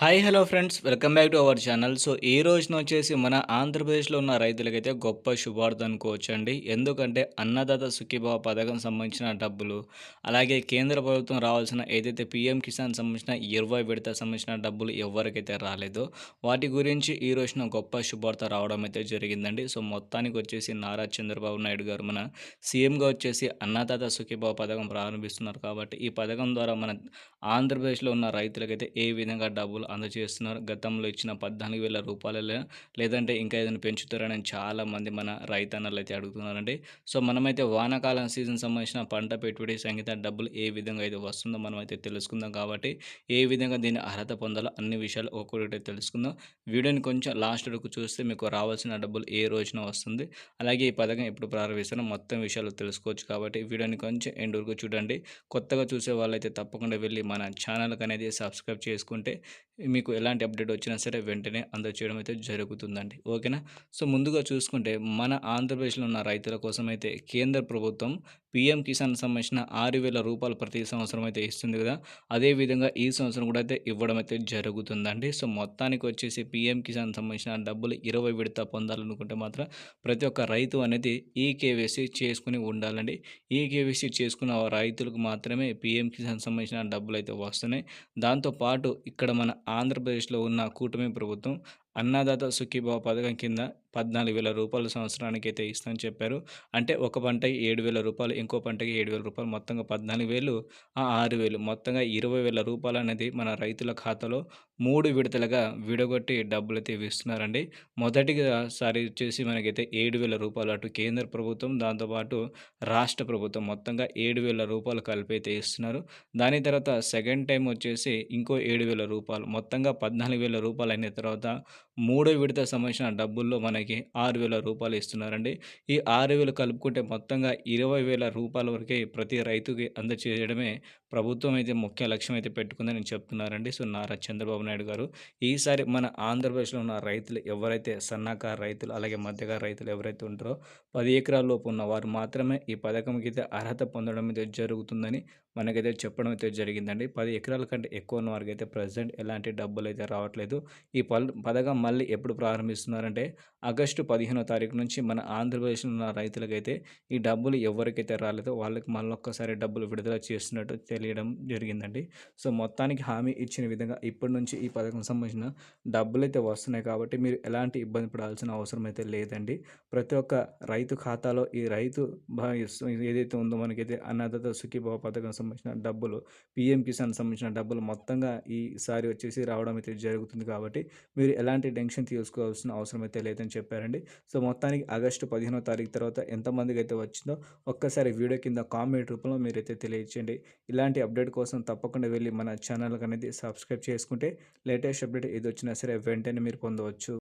Hi hello friends welcome back to our channel so ఈ రోజున వచ్చేసి మన ఆంధ్రప్రదేశ్లో ఉన్న రైతులకైతే గొప్ప శుభార్థం అనుకోవచ్చండి ఎందుకంటే అన్నదాత సుఖీభావ పథకం సంబంధించిన డబ్బులు అలాగే కేంద్ర ప్రభుత్వం రావాల్సిన ఏదైతే పిఎం కిసాన్ సంబంధించిన ఇరవై విడత సంబంధించిన డబ్బులు ఎవరికైతే రాలేదో వాటి గురించి ఈ రోజున గొప్ప శుభార్త రావడం అయితే జరిగిందండి. సో మొత్తానికి వచ్చేసి నారా చంద్రబాబు నాయుడు గారు మన సీఎంగా వచ్చేసి అన్నదాత సుఖీభావ పథకం ప్రారంభిస్తున్నారు. కాబట్టి ఈ పథకం ద్వారా మన ఆంధ్రప్రదేశ్లో ఉన్న రైతులకైతే ఏ విధంగా డబ్బులు అందజేస్తున్నారు. గతంలో ఇచ్చిన పద్నాలుగు వేల రూపాయలలో లేదంటే ఇంకా ఏదైనా పెంచుతారని చాలామంది మన రైతన్నలు అయితే అడుగుతున్నారండి. సో మనమైతే వానాకాలం సీజన్ సంబంధించిన పంట పెట్టుబడి సంగీత డబ్బులు ఏ విధంగా అయితే వస్తుందో మనం అయితే తెలుసుకుందాం కాబట్టి ఏ విధంగా దీన్ని అర్హత పొందాలో అన్ని విషయాలు ఒక్కొక్కటి తెలుసుకుందాం. వీడియోని కొంచెం లాస్ట్ వరకు చూస్తే మీకు రావాల్సిన డబ్బులు ఏ రోజున వస్తుంది అలాగే ఈ పథకం ఎప్పుడు ప్రారంభిస్తారో మొత్తం విషయాలు తెలుసుకోవచ్చు కాబట్టి వీడియోని కొంచెం ఎండ్ వరకు చూడండి. కొత్తగా చూసే వాళ్ళైతే తప్పకుండా వెళ్ళి మన ఛానల్కి అనేది సబ్స్క్రైబ్ చేసుకుంటే మీకు ఎలాంటి అప్డేట్ వచ్చినా సరే వెంటనే అందచేయడం అయితే జరుగుతుందండి. ఓకేనా? సో ముందుగా చూసుకుంటే మన ఆంధ్రప్రదేశ్లో ఉన్న రైతుల కోసం అయితే కేంద్ర ప్రభుత్వం పిఎం కిసాన్ సంబంధించిన ఆరు వేల రూపాయలు ప్రతి సంవత్సరం అయితే ఇస్తుంది కదా. అదేవిధంగా ఈ సంవత్సరం కూడా అయితే ఇవ్వడం అయితే జరుగుతుందండి. సో మొత్తానికి వచ్చేసి పిఎం కిసాన్ సంబంధించిన డబ్బులు ఇరవై విడత పొందాలనుకుంటే మాత్రం ప్రతి ఒక్క రైతు అనేది ఈ కేవైసీ చేసుకుని ఉండాలండి. ఈ కేవైసీ చేసుకున్న రైతులకు మాత్రమే పిఎం కిసాన్ సంబంధించిన డబ్బులు అయితే వస్తున్నాయి. దాంతోపాటు ఇక్కడ మన ఆంధ్రప్రదేశ్లో ఉన్న కూటమి ప్రభుత్వం అన్నదాత సుఖీభావ పథకం కింద పద్నాలుగు వేల రూపాయలు సంవత్సరానికి అయితే ఇస్తామని చెప్పారు. అంటే ఒక పంటకి ఏడు వేల రూపాయలు ఇంకో పంటకి ఏడు వేల రూపాయలు మొత్తంగా పద్నాలుగు వేలు ఆరు వేలు మొత్తంగా ఇరవై వేల రూపాయలు అనేది మన రైతుల ఖాతాలో మూడు విడతలుగా విడగొట్టి డబ్బులు అయితే ఇస్తున్నారండి మొదటిగా సారి వచ్చేసి మనకైతే ఏడు వేల రూపాయలు అటు కేంద్ర ప్రభుత్వం దాంతోపాటు రాష్ట్ర ప్రభుత్వం మొత్తంగా ఏడు వేల రూపాయలు కలిపి అయితే ఇస్తున్నారు. దాని తర్వాత సెకండ్ టైం వచ్చేసి ఇంకో ఏడు వేల రూపాయలు మొత్తంగా పద్నాలుగు వేల రూపాయలు అయిన తర్వాత మూడో విడత సంబంధించిన డబ్బుల్లో మనకి ఆరు వేల రూపాయలు ఇస్తున్నారండి. ఈ ఆరు వేలు కలుపుకుంటే మొత్తంగా ఇరవై వేల రూపాయల వరకే ప్రతి రైతుకి అందచేయడమే ప్రభుత్వం అయితే ముఖ్య లక్ష్యం అయితే పెట్టుకుందని చెప్తున్నారండి సో నారా చంద్రబాబు నాయుడు గారు ఈసారి మన ఆంధ్రప్రదేశ్లో ఉన్న రైతులు ఎవరైతే సన్నకారు రైతులు అలాగే మధ్యకారు రైతులు ఎవరైతే ఉంటారో పది ఎకరాల లోపు ఉన్న వారు మాత్రమే ఈ పథకంకి అయితే అర్హత పొందడం అయితే జరుగుతుందని మనకైతే చెప్పడం అయితే జరిగిందండి. పది ఎకరాల కంటే ఎక్కువ ఉన్న వారికి అయితే ప్రజెంట్ ఎలాంటి డబ్బులు అయితే రావట్లేదు. ఈ పథకం మళ్ళీ ఎప్పుడు ప్రారంభిస్తున్నారంటే ఆగస్టు పదిహేనో తారీఖు నుంచి మన ఆంధ్రప్రదేశ్లో ఉన్న రైతులకైతే ఈ డబ్బులు ఎవరికైతే రాలేదో వాళ్ళకి మళ్ళీ ఒక్కసారి డబ్బులు విడుదల చేస్తున్నట్టు తెలియడం జరిగిందండి. సో మొత్తానికి హామీ ఇచ్చిన విధంగా ఇప్పటి నుంచి ఈ పథకం సంబంధించిన డబ్బులు అయితే వస్తున్నాయి కాబట్టి మీరు ఎలాంటి ఇబ్బంది పడాల్సిన అవసరం అయితే లేదండి. ప్రతి ఒక్క రైతు ఖాతాలో ఈ రైతు ఏదైతే ఉందో మనకైతే అన్నదాత సుఖీభావ పథకం సంబంధించిన డబ్బులు పిఎం కిసాన్ సంబంధించిన డబ్బులు మొత్తంగా ఈసారి వచ్చేసి రావడం అయితే జరుగుతుంది కాబట్టి మీరు ఎలాంటి టెన్షన్ తీసుకోవాల్సిన అవసరం అయితే లేదని చెప్పారండి. సో మొత్తానికి ఆగస్టు పదిహేనో తారీఖు తర్వాత ఎంతమందికి అయితే వచ్చిందో ఒక్కసారి వీడియో కింద కామెంట్ రూపంలో మీరైతే తెలియచేయండి. ఇలాంటి అప్డేట్ కోసం తప్పకుండా వెళ్ళి మన ఛానల్కి అనేది సబ్స్క్రైబ్ చేసుకుంటే లేటెస్ట్ అప్డేట్ ఏది వచ్చినా సరే వెంటనే మీరు పొందవచ్చు.